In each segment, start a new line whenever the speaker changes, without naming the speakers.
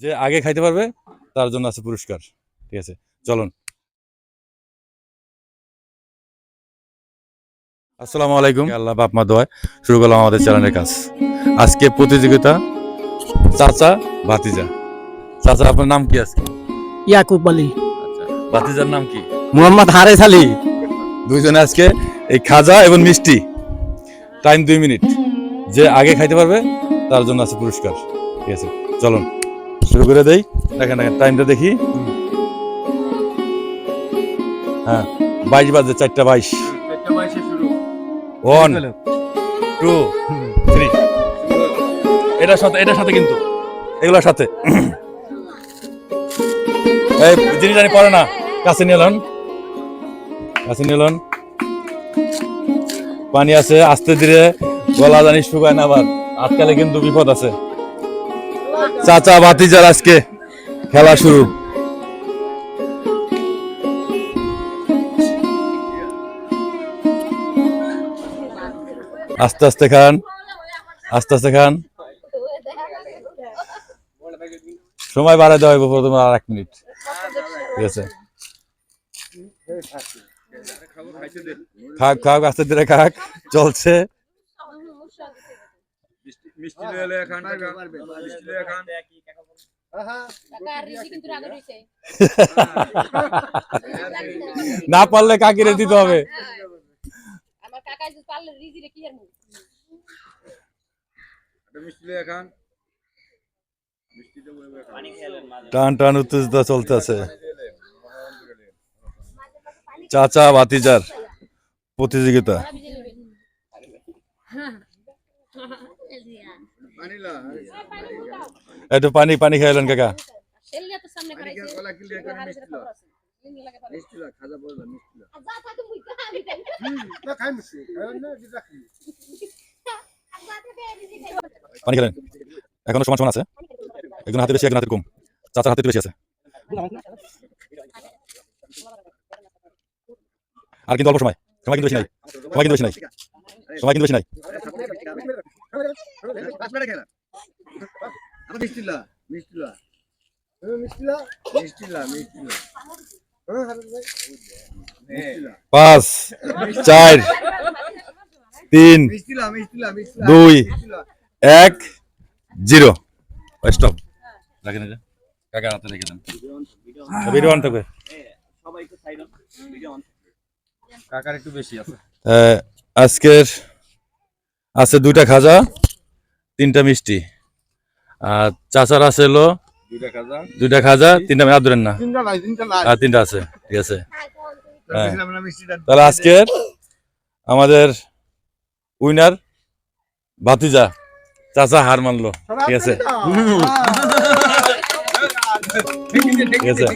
যে আগে খাইতে পারবে তার জন্য আছে পুরস্কার। ঠিক আছে চলুন। আসসালামু আলাইকুম। আল্লাহ বাপ মা দোয়ায় শুরু করলাম আমাদের চ্যানেলের কাজ। আজকে প্রতিযোগিতা চাচা ভাতিজা। চাচা আপনার নাম কি আজকে?
ইয়াকুব আলী।
আচ্ছা ভাতিজার নাম কি?
মোহাম্মদ হারেস আলী।
দুইজনে আজকে এই খাজা এবং মিষ্টি। টাইম দুই মিনিট। যে আগে খাইতে পারবে তার জন্য আছে পুরস্কার। ঠিক আছে চলুন। শুরু করে দেই। দেখেন দেখেন টাইমটা দেখি। হ্যাঁ বাইশ বাজে চারটা বাইশ। ওয়ান টু থ্রি এটার সাথে এটার সাথে কিন্তু। এগুলোর সাথে। এই জিনিস জানি পড়ে না। কাছে নিলাম কাছে নিলাম পানি আছে আস্তে ধীরে গলা জানি শুকায় না আবার। আজকালে কিন্তু বিপদ আছে। চাচা ভাতিজার আজকে খেলা শুরু। আস্তে আস্তে খান, আস্তে আস্তে খান। সময় বাড়াই দেওয়া হইব প্রথমে আর এক মিনিট। ঠিক আছে। খাক খাক, আস্তে ধীরে খাক, চলছে।
মিষ্টি খান টাকা মিষ্টি খান
না পারলে কাকিরে দিতে হবে।
আমার কাকা যদি পারলে রিজি রে কি
মিষ্টি খান দেবো এবার খান।
টান টান উত্তেজিত চলতেছে। চাচা ভাতিজার প্রতিযোগিতা। একটু পানি পানি খাইলেন কাকা
পানি
খেলেন এখনও সমান সমান আছে একজন হাতে বেশি একজন হাতে কম চাচার হাতে বেশি আছে আর কিন্তু অল্প সময় সময় কিন্তু বেশি নাই সময় কিন্তু বেশি নাই সময় কিন্তু বেশি নাই
পাঁচ
চার তিন। দুই এক জিরো। স্টপ রাখেন এটা। কাকা হাতে রেখে দেন। ভিডিও অন থাকবে।
কাকার একটু বেশি আছে।
আহ, আজকের আছে দুইটা খাজা তিনটা মিষ্টি। আর চাচার আছে হলো
দুইটা খাজা।
তিনটা হাত ধরেন না। আর তিনটা আছে ঠিক আছে। হ্যাঁ। তাহলে আজকের আমাদের উইনার ভাতিজা চাচা হার মানলো ঠিক আছে। ঠিক আছে।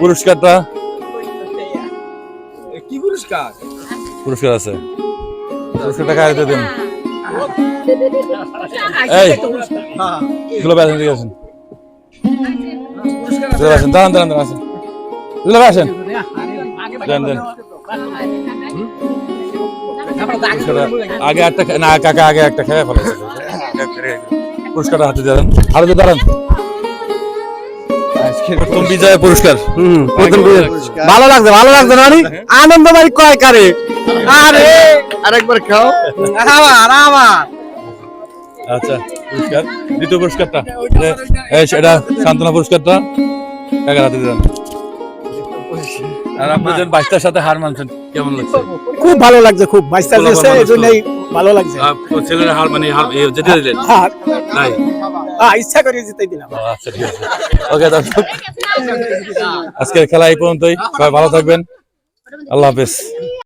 পুরস্কারটা
কি পুরস্কার?
পুরস্কার আছে। পুরস্কারটা খাইতে দিন। এই এগুলো বেসেন ঠিক চলে আসেন। দাঁড়ান দাঁড়ান আসেন। এগুলো আসেন। দেন দেন। আগে একটা না কাকা আগে একটা খেয়ে ফেলেছে। পুরস্কারটা হাতে দেন। হাতে দাঁড়ান। প্রথম বিজয় পুরস্কার।
প্রথম বিজয়। ভালো লাগছে ভালো লাগছে না আনন্দ ভাই কয় কারে? আরে!
আরেকবার খাও।
আমার আমার
আচ্ছা পুরস্কার। দ্বিতীয় পুরস্কারটা। এই সেটা সান্ত্বনা পুরস্কারটা। কাকার হাতে দেন আর আপনি যে বাইশটার সাথে হার মানছেন। কেমন লাগছে?
খুব ভালো লাগছে খুব। বাইশটা
ভালো
যেছে
লাগছে।
এই জন্যই ভালো লাগছে।
ছেলেরা হার মানে হার যেতে দিলেন।
আর
নাই
আহ, ইচ্ছা করে জিতাই দিলাম।
আচ্ছা ওকে দর্শক আজকের খেলা এই পর্যন্তই। সবাই ভালো থাকবেন। আল্লাহ হাফেজ।